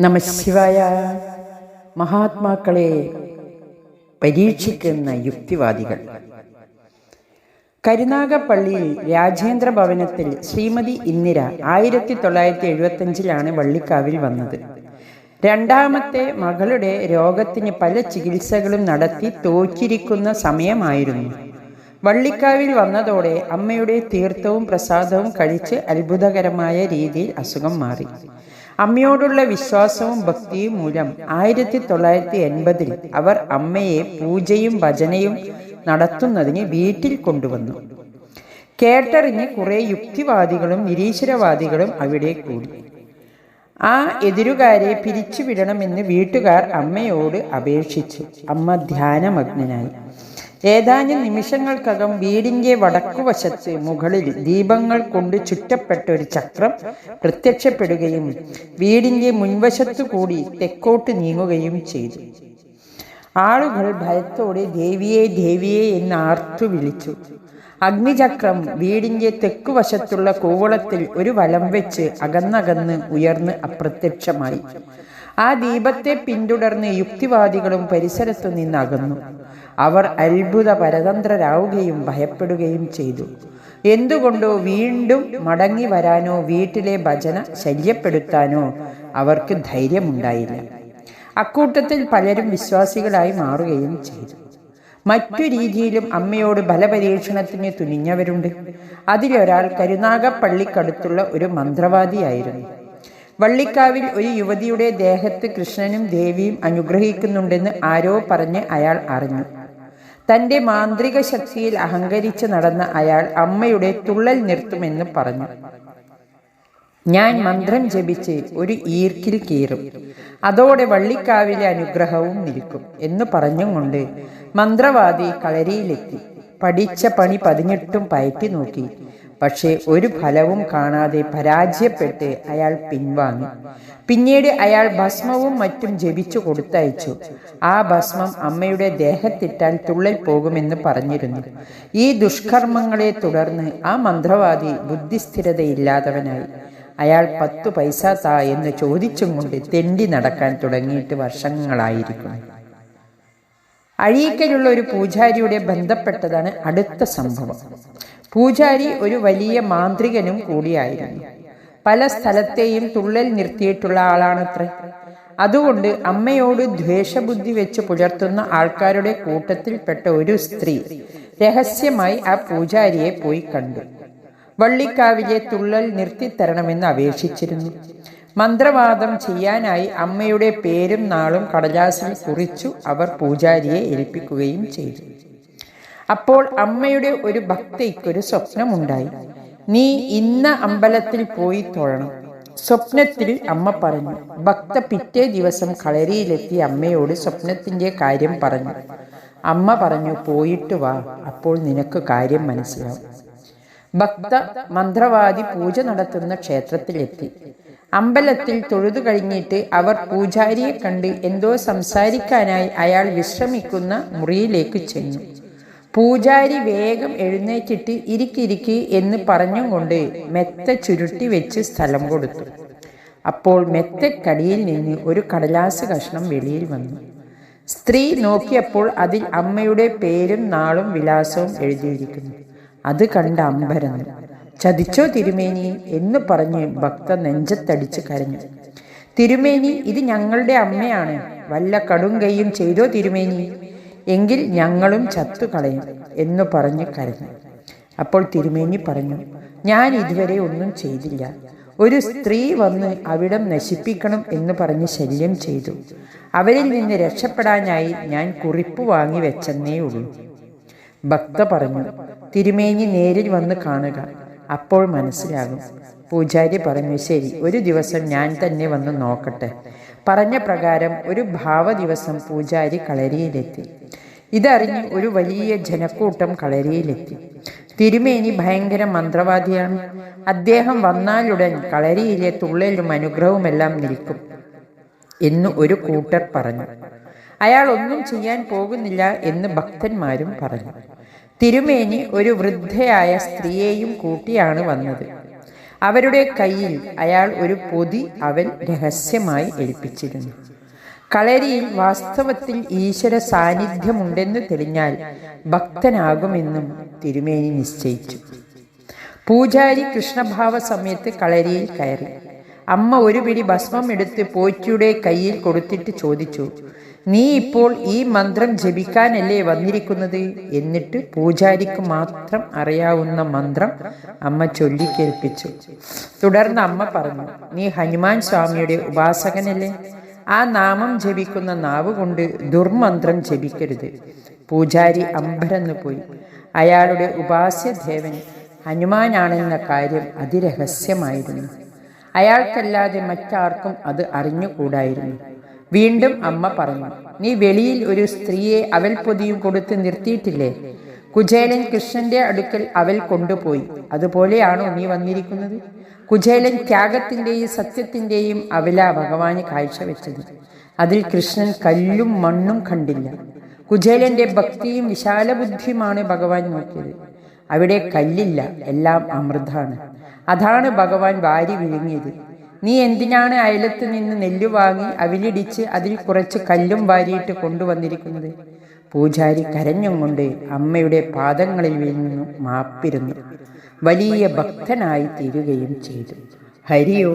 നമശിവായ മഹാത്മാക്കളെ പരീക്ഷിക്കുന്ന യുക്തിവാദികൾ. കരുനാഗപ്പള്ളിയിൽ രാജേന്ദ്ര ഭവനത്തിൽ ശ്രീമതി ഇന്ദിര ആയിരത്തി തൊള്ളായിരത്തി എഴുപത്തഞ്ചിലാണ് വള്ളിക്കാവിൽ വന്നത്. രണ്ടാമത്തെ മകളുടെ രോഗത്തിന് പല ചികിത്സകളും നടത്തി തോറ്റിരിക്കുന്ന സമയമായിരുന്നു. വള്ളിക്കാവിൽ വന്നതോടെ അമ്മയുടെ തീർത്ഥവും പ്രസാദവും കഴിച്ച് അത്ഭുതകരമായ രീതിയിൽ അസുഖം മാറി. അമ്മയോടുള്ള വിശ്വാസവും ഭക്തിയും മൂലം ആയിരത്തി തൊള്ളായിരത്തി എൺപതിൽ അവർ അമ്മയെ പൂജയും ഭജനയും നടത്തുന്നതിന് വീട്ടിൽ കൊണ്ടുവന്നു. കേട്ടറിഞ്ഞ് കുറെ യുക്തിവാദികളും നിരീശ്വരവാദികളും അവിടെ കൂടി. ആ എതിരുകാരെ പിരിച്ചുവിടണമെന്ന് വീട്ടുകാർ അമ്മയോട് അപേക്ഷിച്ചു അമ്മ ധ്യാനമഗ്നനായി. ഏതാനും നിമിഷങ്ങൾക്കകം വീടിന്റെ വടക്കുവശത്ത് മുകളിൽ ദീപങ്ങൾ കൊണ്ട് ചുറ്റപ്പെട്ട ഒരു ചക്രം പ്രത്യക്ഷപ്പെടുകയും വീടിന്റെ മുൻവശത്തു കൂടി തെക്കോട്ട് നീങ്ങുകയും ചെയ്തു. ആളുകൾ ഭയത്തോടെ ദേവിയെ ദേവിയെ എന്ന് ആർത്തു വിളിച്ചു. അഗ്നിചക്രം വീടിന്റെ തെക്കുവശത്തുള്ള കൂവളത്തിൽ ഒരു വലം വെച്ച് അകന്നകന്ന് ഉയർന്ന് അപ്രത്യക്ഷമായി. ആ ദീപത്തെ പിന്തുടർന്ന് യുക്തിവാദികളും പരിസരത്തു നിന്നകന്നു. അവർ അത്ഭുത പരതന്ത്രരാവുകയും ഭയപ്പെടുകയും ചെയ്തു. എന്തുകൊണ്ടോ വീണ്ടും മടങ്ങി വരാനോ വീട്ടിലെ ഭജന ശല്യപ്പെടുത്താനോ അവർക്ക് ധൈര്യമുണ്ടായില്ല. അക്കൂട്ടത്തിൽ പലരും വിശ്വാസികളായി മാറുകയും ചെയ്തു. മറ്റു രീതിയിലും അമ്മയോട് ബലപരീക്ഷണത്തിന് തുനിഞ്ഞവരുണ്ട്. അതിലൊരാൾ കരുനാഗപ്പള്ളിക്കടുത്തുള്ള ഒരു മന്ത്രവാദിയായിരുന്നു. വള്ളിക്കാവിൽ ഒരു യുവതിയുടെ ദേഹത്ത് കൃഷ്ണനും ദേവിയും അനുഗ്രഹിക്കുന്നുണ്ടെന്ന് ആരോ പറഞ്ഞ് അയാൾ അറിഞ്ഞു. തന്റെ മാന്ത്രിക ശക്തിയിൽ അഹങ്കരിച്ച് നടന്ന അയാൾ അമ്മയുടെ തുള്ളൽ നിർത്തുമെന്ന് പറഞ്ഞു. ഞാൻ മന്ത്രം ജപിച്ച് ഒരു ഈർക്കിൽ കീറും. അതോടെ വള്ളിക്കാവിലെ അനുഗ്രഹവും നിൽക്കും എന്ന് പറഞ്ഞുകൊണ്ട് മന്ത്രവാദി കളരിയിലെത്തി. പഠിച്ച പണി പതിഞ്ഞിട്ടും പയറ്റി നോക്കി. പക്ഷേ ഒരു ഫലവും കാണാതെ പരാജയപ്പെട്ട് അയാൾ പിൻവാങ്ങി. പിന്നീട് അയാൾ ഭസ്മവും മറ്റും ജപിച്ചു കൊടുത്തയച്ചു. ആ ഭസ്മം അമ്മയുടെ ദേഹത്തിട്ടാൽ തുള്ളൽ പോകുമെന്ന് പറഞ്ഞിരുന്നു. ഈ ദുഷ്കർമ്മങ്ങളെ തുടർന്ന് ആ മന്ത്രവാദി ബുദ്ധിസ്ഥിരതയില്ലാത്തവനായി. അയാൾ പത്തു പൈസ താ എന്ന് ചോദിച്ചും കൊണ്ട് തെണ്ടി നടക്കാൻ തുടങ്ങിയിട്ട് വർഷങ്ങളായിരിക്കും അഴീക്കലുള്ള ഒരു പൂജാരിയുടെ ബന്ധപ്പെട്ടതാണ് അടുത്ത സംഭവം. പൂജാരി ഒരു വലിയ മാന്ത്രികനും കൂടിയായിരുന്നു. പല സ്ഥലത്തെയും തുള്ളൽ നിർത്തിയിട്ടുള്ള ആളാണത്രേ. അതുകൊണ്ട് അമ്മയോട് ദ്വേഷബുദ്ധി വെച്ച് പുലർത്തുന്ന ആൾക്കാരുടെ കൂട്ടത്തിൽപ്പെട്ട ഒരു സ്ത്രീ രഹസ്യമായി ആ പൂജാരിയെ പോയി കണ്ടു. വള്ളിക്കാവിലെ തുള്ളൽ നിർത്തിത്തരണമെന്ന് അപേക്ഷിച്ചിരുന്നു. മന്ത്രവാദം ചെയ്യാനായി അമ്മയുടെ പേരും നാളും കടലാസിൽ കുറിച്ചു അവർ പൂജാരിയെ ഏൽപ്പിക്കുകയും ചെയ്തു. അപ്പോൾ അമ്മയുടെ ഒരു ഭക്തയ്ക്കൊരു സ്വപ്നമുണ്ടായി. നീ ഇന്ന അമ്പലത്തിൽ പോയി തൊഴണം സ്വപ്നത്തിൽ അമ്മ പറഞ്ഞു. ഭക്ത പിറ്റേ ദിവസം കളരിയിലെത്തി അമ്മയോട് സ്വപ്നത്തിന്റെ കാര്യം പറഞ്ഞു. അമ്മ പറഞ്ഞു പോയിട്ട് വാ അപ്പോൾ നിനക്ക് കാര്യം മനസ്സിലാവും. ഭക്ത മന്ത്രവാദി പൂജ നടത്തുന്ന ക്ഷേത്രത്തിലെത്തി. അമ്പലത്തിൽ തൊഴുതു കഴിഞ്ഞിട്ട് അവർ പൂജാരിയെ കണ്ട് എന്തോ സംസാരിക്കാനായി അയാൾ വിശ്രമിക്കുന്ന മുറിയിലേക്ക് ചെന്നു. പൂജാരി വേഗം എഴുന്നേറ്റിട്ട് ഇരിക്കിരിക്കി എന്ന് പറഞ്ഞുകൊണ്ട് മെത്ത ചുരുട്ടി വെച്ച് സ്ഥലം കൊടുത്തു. അപ്പോൾ മെത്തക്കടിയിൽ നിന്ന് ഒരു കടലാസ് കഷ്ണം വെളിയിൽ വന്നു. സ്ത്രീ നോക്കിയപ്പോൾ അതിൽ അമ്മയുടെ പേരും നാളും വിലാസവും എഴുതിയിരിക്കുന്നു. അത് കണ്ട അമ്പരന്ന് ചതിച്ചോ തിരുമേനി? എന്ന് പറഞ്ഞ് ഭക്ത നെഞ്ചത്തടിച്ച് കരഞ്ഞു. തിരുമേനി ഇത് ഞങ്ങളുടെ അമ്മയാണ്. വല്ല കടും കൈയും ചെയ്തോ തിരുമേനി? എങ്കിൽ ഞങ്ങളും ചത്തുകളയും എന്നു പറഞ്ഞ് കരഞ്ഞു. അപ്പോൾ തിരുമേനി പറഞ്ഞു ഞാൻ ഇതുവരെ ഒന്നും ചെയ്തില്ല. ഒരു സ്ത്രീ വന്ന് അവിടം നശിപ്പിക്കണം എന്ന് പറഞ്ഞ് ശല്യം ചെയ്തു. അവരിൽ നിന്ന് രക്ഷപ്പെടാനായി ഞാൻ കുറിപ്പ് വാങ്ങി വെച്ചെന്നേ ഉള്ളൂ. ഭക്ത പറഞ്ഞു തിരുമേനി നേരിൽ വന്ന് കാണുക അപ്പോൾ മനസ്സിലാകും. പൂജാരി പറഞ്ഞു ശരി ഒരു ദിവസം ഞാൻ തന്നെ വന്ന് നോക്കട്ടെ. പറഞ്ഞ പ്രകാരം ഒരു ഭാവദിവസം പൂജാരി കളരിയിലെത്തി. ഇതറിഞ്ഞ് ഒരു വലിയ ജനക്കൂട്ടം കളരിയിലെത്തി. തിരുമേനി ഭയങ്കര മന്ത്രവാദിയാണ്. അദ്ദേഹം വന്നാലുടൻ കളരിയിലെ തുള്ളലും അനുഗ്രഹവുമെല്ലാം നിൽക്കും എന്ന് ഒരു കൂട്ടർ പറഞ്ഞു. അയാൾ ഒന്നും ചെയ്യാൻ പോകുന്നില്ല എന്ന് ഭക്തന്മാരും പറഞ്ഞു. തിരുമേനി ഒരു വൃദ്ധയായ സ്ത്രീയെയും കൂട്ടിയാണ് വന്നത്. അവരുടെ കയ്യിൽ അയാൾ ഒരു പൊതി അവൻ രഹസ്യമായി ഏൽപ്പിച്ചിരുന്നു. കളരിയിൽ വാസ്തവത്തിൽ ഈശ്വര സാന്നിധ്യമുണ്ടെന്ന് തെളിഞ്ഞാൽ ഭക്തനാകുമെന്നും തിരുമേനി നിശ്ചയിച്ചു. പൂജാരി കൃഷ്ണഭാവ സമയത്ത് കളരിയിൽ കയറി. അമ്മ ഒരു പിടി ഭസ്മം എടുത്ത് പോറ്റിയുടെ കയ്യിൽ കൊടുത്തിട്ട് ചോദിച്ചു നീ ഇപ്പോൾ ഈ മന്ത്രം ജപിക്കാനല്ലേ വന്നിരിക്കുന്നത്? എന്നിട്ട് പൂജാരിക്ക് മാത്രം അറിയാവുന്ന മന്ത്രം അമ്മ ചൊല്ലിക്കേൽപ്പിച്ചു. തുടർന്ന് അമ്മ പറഞ്ഞു നീ ഹനുമാൻ സ്വാമിയുടെ ഉപാസകനല്ലേ? ആ നാമം ജപിക്കുന്ന നാവ് കൊണ്ട് ദുർമന്ത്രം ജപിക്കരുത്. പൂജാരി അമ്പരന്നു പോയി. അയാളുടെ ഉപാസ്യദേവൻ ഹനുമാനാണെന്ന കാര്യം അതിരഹസ്യമായിരുന്നു. അയാൾക്കല്ലാതെ മറ്റാർക്കും അത് അറിഞ്ഞുകൂടായിരുന്നു. വീണ്ടും അമ്മ പറഞ്ഞു നീ വെളിയിൽ ഒരു സ്ത്രീയെ അവൽ പൊതിയും കൊടുത്ത് നിർത്തിയിട്ടില്ലേ? കുചേലൻ കൃഷ്ണന്റെ അടുക്കൽ അവൽ കൊണ്ടുപോയി. അതുപോലെയാണോ നീ വന്നിരിക്കുന്നത്? കുചേലൻ ത്യാഗത്തിന്റെയും സത്യത്തിന്റെയും അവല ഭഗവാന് കാഴ്ചവെച്ചത് അതിൽ കൃഷ്ണൻ കല്ലും മണ്ണും കണ്ടില്ല. കുചേലന്റെ ഭക്തിയും വിശാലബുദ്ധിയുമാണ് ഭഗവാൻ നോക്കിയത്. അവിടെ കല്ലില്ല എല്ലാം അമൃതാണ്. അതാണ് ഭഗവാൻ വാരി വിഴുങ്ങിയത്. നീ എന്തിനാണ് അയലത്ത് നിന്ന് നെല്ല് വാങ്ങി അവിലിടിച്ച് അതിൽ കുറച്ച് കല്ലും വാരിയിട്ട് കൊണ്ടുവന്നിരിക്കുന്നത്? പൂജാരി കരഞ്ഞും കൊണ്ട് അമ്മയുടെ പാദങ്ങളിൽ വീഴുന്നു മാപ്പിരുന്നു. വലിയ ഭക്തനായി തീരുകയും ചെയ്തു. ഹരിയോ